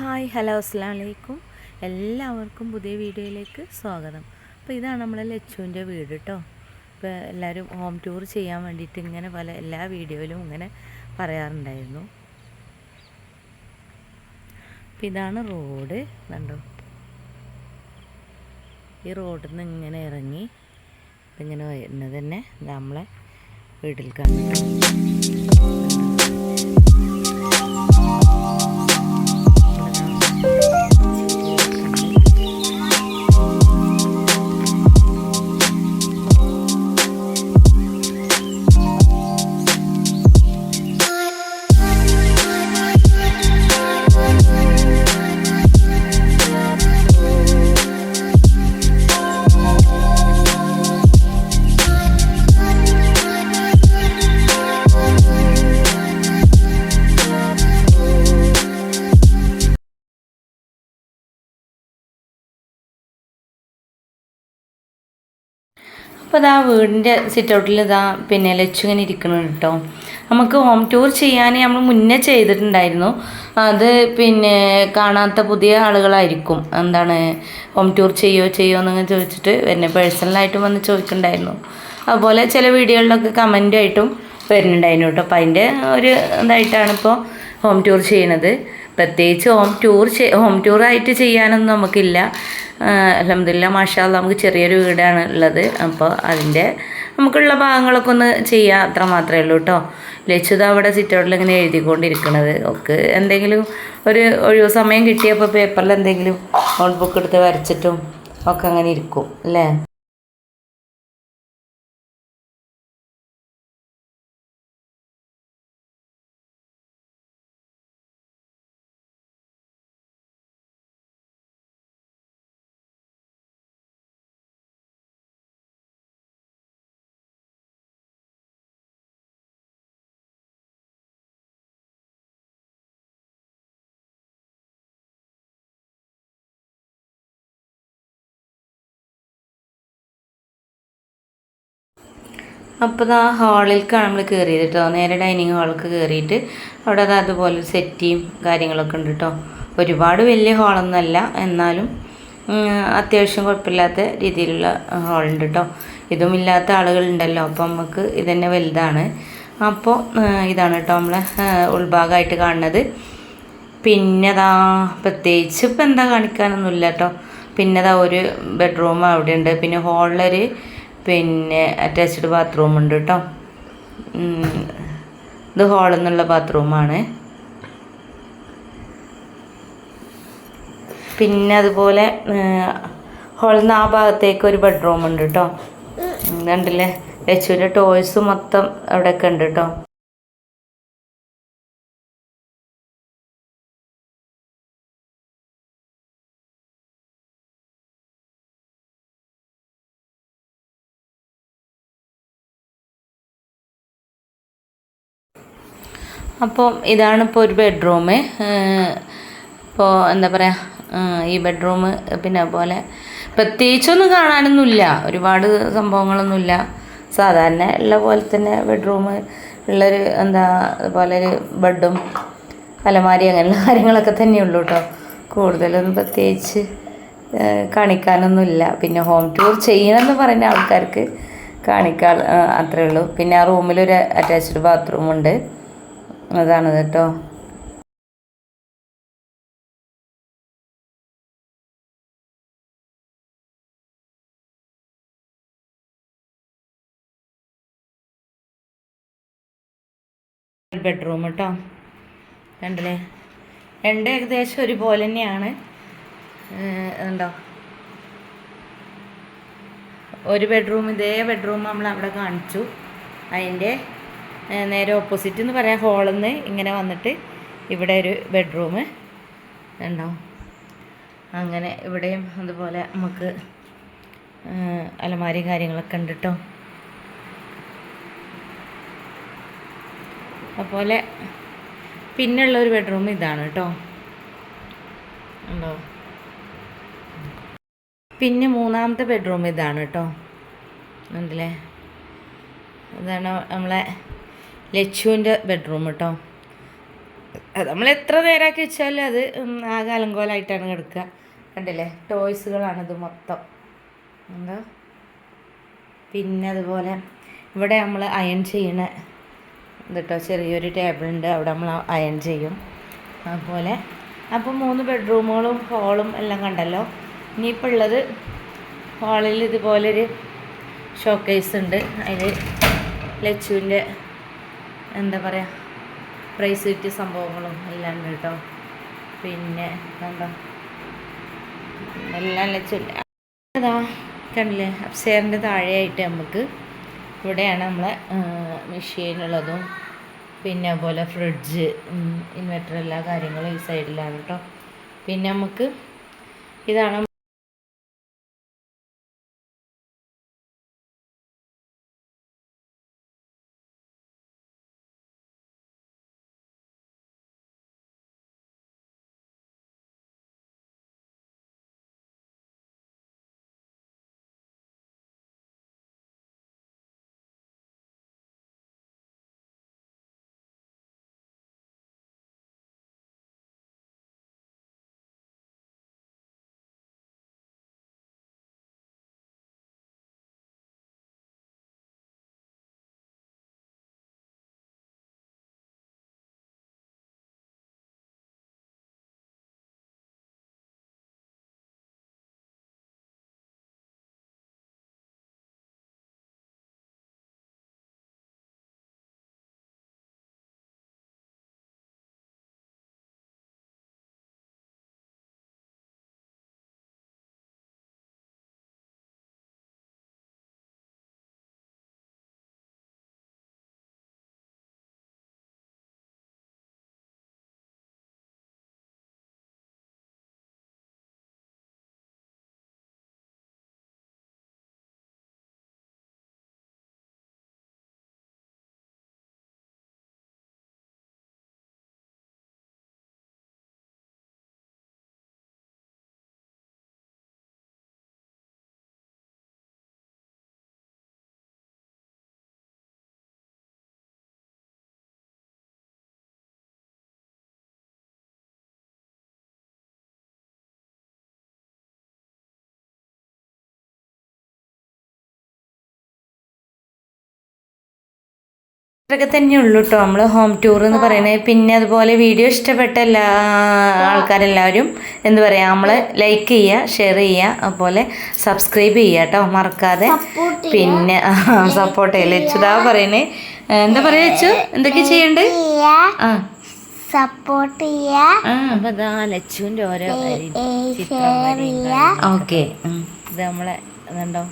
Hi hello അസ്സാം വലൈക്കും എല്ലാവർക്കും പുതിയ വീഡിയോയിലേക്ക് സ്വാഗതം. അപ്പോൾ ഇതാണ് നമ്മളെ ലച്ചുവിന്റെ വീട് കേട്ടോ ഇപ്പോൾ എല്ലാവരും ഹോം ടൂർ ചെയ്യാൻ വേണ്ടിയിട്ട് ഇങ്ങനെ പല എല്ലാ വീഡിയോയിലും ഇങ്ങനെ പറയാറുണ്ടായിരുന്നു. അപ്പം ഇതാണ് റോഡ് കണ്ടോ? ഈ റോഡിൽ നിന്ന് ഇങ്ങനെ ഇറങ്ങി ഇങ്ങനെ വരുന്നത് തന്നെ നമ്മളെ വീട്ടിൽ കാണും അപ്പോൾ ഇതാ വീടിന്റെ സിറ്റൗട്ടിൽ ഇതാ പിന്നെ ലച്ചു ഇങ്ങനെ ഇരിക്കുന്നുണ്ട് കേട്ടോ നമുക്ക് ഹോം ടൂർ ചെയ്യാൻ നമ്മൾ മുന്നേ ചെയ്തിട്ടുണ്ടായിരുന്നു. അത് പിന്നെ കാണാത്ത പുതിയ ആളുകളായിരിക്കും. എന്താണ് ഹോം ടൂർ ചെയ്യോ ചെയ്യോ എന്നങ്ങനെ ചോദിച്ചിട്ട് എന്നെ പേഴ്സണലായിട്ടും വന്ന് ചോദിക്കുന്നുണ്ടായിരുന്നു അതുപോലെ ചില വീഡിയോകളിലൊക്കെ കമന്റായിട്ടും വരുന്നുണ്ടായിരുന്നു കേട്ടോ അപ്പോൾ അതിന്റെ ഒരു ഇതായിട്ടാണ് ഇപ്പോൾ ഹോം ടൂർ ചെയ്യണത്. പ്രത്യേകിച്ച് ഹോം ടൂർ ഹോം ടൂറായിട്ട് ചെയ്യാനൊന്നും നമുക്കില്ല. അലഹമില്ല മാഷാല്ല നമുക്ക് ചെറിയൊരു വീടാണ് ഉള്ളത്. അപ്പോൾ അതിന്റെ നമുക്കുള്ള ഭാഗങ്ങളൊക്കെ ഒന്ന് ചെയ്യാം അത്ര മാത്രമേ ഉള്ളൂ കേട്ടോ ലച്ചുത അവിടെ സിറ്റൗട്ടിൽ ഇങ്ങനെ എഴുതിക്കൊണ്ടിരിക്കണത്. ഒക്കെ എന്തെങ്കിലും ഒരു ഒഴിവ് സമയം കിട്ടിയപ്പോൾ പേപ്പറിൽ എന്തെങ്കിലും നോട്ട് ബുക്ക് എടുത്ത് വരച്ചിട്ടും ഒക്കെ അങ്ങനെ ഇരിക്കും അല്ലേ? അപ്പോൾ ആ ഹാളിലേക്കാണ് നമ്മൾ കയറിയത് കേട്ടോ നേരെ ഡൈനിങ് ഹാളിലേക്ക് കയറിയിട്ട് അവിടെ അത് അതുപോലെ സെറ്റിയും കാര്യങ്ങളൊക്കെ ഉണ്ട് കേട്ടോ ഒരുപാട് വലിയ ഹാളൊന്നുമല്ല. എന്നാലും അത്യാവശ്യം കുഴപ്പമില്ലാത്ത രീതിയിലുള്ള ഹാളുണ്ട് കേട്ടോ ഇതും ഇല്ലാത്ത ആളുകളുണ്ടല്ലോ അപ്പോൾ നമുക്ക് ഇതന്നെ വലുതാണ്. അപ്പോൾ ഇതാണ് കേട്ടോ നമ്മളെ ഉൾഭാഗമായിട്ട് കാണുന്നത്. പിന്നെ അതാ പ്രത്യേകിച്ച് ഇപ്പം എന്താ കാണിക്കാനൊന്നുമില്ല കേട്ടോ പിന്നെ അതാ ഒരു ബെഡ്റൂം അവിടെ ഉണ്ട്. പിന്നെ ഹാളിലൊരു പിന്നെ അറ്റാച്ച്ഡ് ബാത്റൂം ഉണ്ട് കേട്ടോ ഇത് ഹാളിൽ നിന്നുള്ള ബാത്റൂമാണ് പിന്നെ അതുപോലെ ഹാളിൽ നിന്ന് ആ ഭാഗത്തേക്ക് ഒരു ബെഡ്റൂം ഉണ്ട് കേട്ടോ കണ്ടില്ലേ? ലച്ചുവിന്റെ ടോയ്സ് മൊത്തം അവിടെയൊക്കെ ഉണ്ട് കേട്ടോ അപ്പോൾ ഇതാണ് ഇപ്പോൾ ഒരു ബെഡ്റൂം ഇപ്പോൾ എന്താ പറയുക ഈ ബെഡ്റൂം പിന്നെ അതുപോലെ പ്രത്യേകിച്ചൊന്നും കാണാനൊന്നുമില്ല. ഒരുപാട് സംഭവങ്ങളൊന്നുമില്ല. സാധാരണ ഉള്ള പോലെ തന്നെ ബെഡ്റൂം ഉള്ളൊരു എന്താ അതുപോലെ ഒരു ബെഡും അലമാരി അങ്ങനെയുള്ള കാര്യങ്ങളൊക്കെ തന്നെയുള്ളൂ കേട്ടോ കൂടുതലൊന്നും പ്രത്യേകിച്ച് കാണിക്കാനൊന്നുമില്ല. പിന്നെ ഹോം ടൂർ ചെയ്യണമെന്ന് പറയുന്ന ആൾക്കാർക്ക് കാണിക്കാൻ അത്രേ ഉള്ളൂ. പിന്നെ ആ റൂമിലൊരു അറ്റാച്ച്ഡ് ബാത്റൂം ഉണ്ട്. അതാണ് കേട്ടോ. ബെഡ്റൂം കേട്ടോ രണ്ടല്ലേ രണ്ട് ഏകദേശം ഒരുപോലെ തന്നെയാണ്. ഉണ്ടോ ഒരു ബെഡ്റൂം ഇതേ ബെഡ്റൂം നമ്മൾ അവിടെ കാണിച്ചു. അതിന്റെ നേരെ ഓപ്പോസിറ്റ് എന്ന് പറയാം. ഹോളിൽ നിന്ന് ഇങ്ങനെ വന്നിട്ട് ഇവിടെ ഒരു ബെഡ്റൂം ഉണ്ടോ? അങ്ങനെ ഇവിടെയും അതുപോലെ നമുക്ക് അലമാരി കാര്യങ്ങളൊക്കെ ഉണ്ട് കേട്ടോ അതുപോലെ പിന്നെയുള്ള ഒരു ബെഡ്റൂം ഇതാണ് കേട്ടോ ഉണ്ടോ? പിന്നെ മൂന്നാമത്തെ ബെഡ്റൂം ഇതാണ് കേട്ടോ ഉണ്ടല്ലേ? അതാണ് നമ്മളെ ലച്ചുവിന്റെ ബെഡ്റൂം കേട്ടോ അത് നമ്മൾ എത്ര നേരമാക്കി വെച്ചാലും അത് ആകെ അലങ്കോലമായിട്ടാണ് കിടക്കുക. കണ്ടില്ലേ? ടോയ്സുകളാണിത് മൊത്തം. എന്താ? പിന്നെ അതുപോലെ ഇവിടെ നമ്മൾ അയൺ ചെയ്യണ കേട്ടോ ചെറിയൊരു ടേബിളുണ്ട് അവിടെ നമ്മൾ അയൺ ചെയ്യും. അതുപോലെ അപ്പോൾ മൂന്ന് ബെഡ്റൂമുകളും ഹോളും എല്ലാം കണ്ടല്ലോ. ഇനിയിപ്പോൾ ഉള്ളത് ഹാളിൽ ഇതുപോലൊരു ഷോക്കേസ് ഉണ്ട്. അതിൽ ലച്ചുവിന്റെ എന്താ പറയുക പ്രൈസ് കിട്ടിയ സംഭവങ്ങളും എല്ലാം ഉണ്ട് കേട്ടോ. പിന്നെ എന്താ? എല്ലാം ലച്ചു അതാ കണ്ടില്ലേ അപ്സേറിന്റെ താഴെയായിട്ട് നമുക്ക് ഇവിടെയാണ് നമ്മളെ മെഷീനുള്ളതും പിന്നെ അതുപോലെ ഫ്രിഡ്ജ് ഇൻവെർട്ടർ എല്ലാ കാര്യങ്ങളും ഈ സൈഡിലാണ് കേട്ടോ. പിന്നെ നമുക്ക് ഇതാണ് ഇതൊക്കെ തന്നെ ഉള്ളൂ കേട്ടോ നമ്മൾ ഹോം ടൂർ എന്ന് പറയുന്നത്. പിന്നെ അതുപോലെ വീഡിയോ ഇഷ്ടപ്പെട്ട എല്ലാ ആൾക്കാരെല്ലാവരും എന്ത് പറയുക നമ്മൾ ലൈക്ക് ചെയ്യുക ഷെയർ ചെയ്യുക അതുപോലെ സബ്സ്ക്രൈബ് ചെയ്യുക കേട്ടോ മറക്കാതെ. പിന്നെ സപ്പോർട്ട് ചെയ്യല്ലേ ലച്ചുതാ പറയണേ. എന്താ പറയാ ലച്ചു? എന്തൊക്കെ ചെയ്യണ്ടേ? ആ. സപ്പോർട്ട് ലച്ചുവിന്റെ ഓരോ ഓക്കെ. ഇത് നമ്മളെ ഇതുണ്ടോ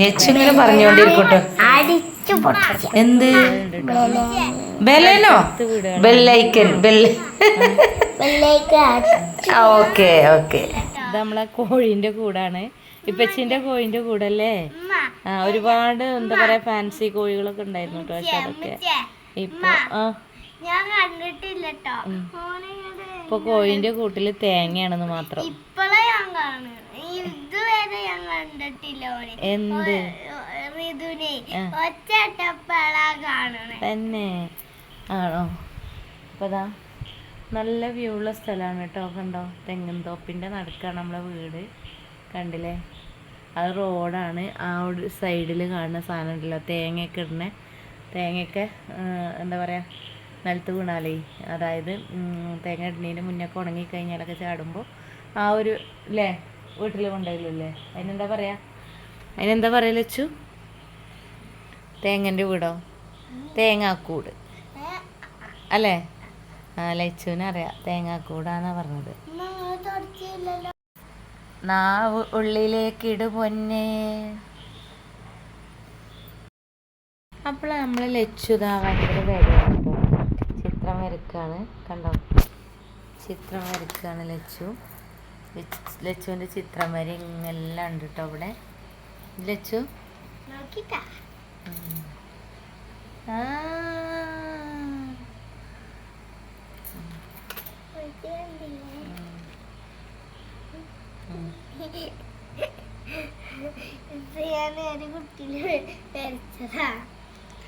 ലച്ചു പറഞ്ഞുകൊണ്ടിരിക്കട്ടെ. എന്ത്? ബെല്ലനോ? ബെല്ലൈക്കൻ ബെല്ല്. Okay okay. ഇത് നമ്മളെ കോഴിന്റെ കൂടാണ്. ഇപ്പച്ചിന്റെ കോഴിന്റെ കൂടല്ലേ? ആ ഒരുപാട് എന്താ പറയാ ഫാൻസി കോഴികളൊക്കെ ഉണ്ടായിരുന്നു കേട്ടോ പക്ഷെ അതൊക്കെ ഇപ്പൊ ആ. ഞാൻ കണ്ടിട്ടില്ല കേട്ടോ ഇപ്പൊ കോഴിന്റെ കൂട്ടിൽ തേങ്ങയാണെന്ന് മാത്രം. ഞാൻ ഇതുവരെ ഞാൻ കണ്ടിട്ടില്ല ഓനെ എന്ത്? ഋതുനെ ഒറ്റട്ടപ്പളാ കാണണേ തന്നെ. ആണോ? അപ്പതാ നല്ല വ്യൂ ഉള്ള സ്ഥലമാണ് കേട്ടോ. കണ്ടോ? തെങ്ങിൻ തോപ്പിന്റെ നടുക്കാണ് നമ്മളെ വീട്. കണ്ടില്ലേ? അത് റോഡാണ് ആ ഒരു സൈഡിൽ കാണുന്ന സാധനം ഉണ്ടല്ലോ. തേങ്ങയൊക്കെ ഇടുന്ന. തേങ്ങയൊക്കെ എന്താ പറയുക നിലത്ത് വീണാലേ. അതായത് തേങ്ങ ഇടുന്നതിന് മുന്നൊക്കെ ഉണങ്ങി കഴിഞ്ഞാലൊക്കെ ചാടുമ്പോൾ ആ ഒരു അല്ലേ വീട്ടിൽ കൊണ്ടുപോയില്ലേ അതിനെന്താ പറയാ? അതിനെന്താ പറയാ ലച്ചു? തേങ്ങന്റെ വീടോ? തേങ്ങാക്കൂട്. അല്ലേ? ആ ലച്ചുവിനറിയാം തേങ്ങാക്കൂടാന്നാ പറഞ്ഞത്. നാവ് ഉള്ളിലേക്ക് ഇട് പൊന്നെ. അപ്പോൾ നമ്മൾ ലച്ചുതാ ഭയങ്കര വേദന ചിത്രം വരക്കാണ്. കണ്ടോ? ചിത്രം വരക്കാണ് ലച്ചു- ലച്ചുവിന്റെ ചിത്രം വരെ ഇങ്ങെല്ലാം ഉണ്ട് കേട്ടോ അവിടെ ലച്ചു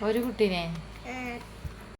ഒരു കുട്ടിനെ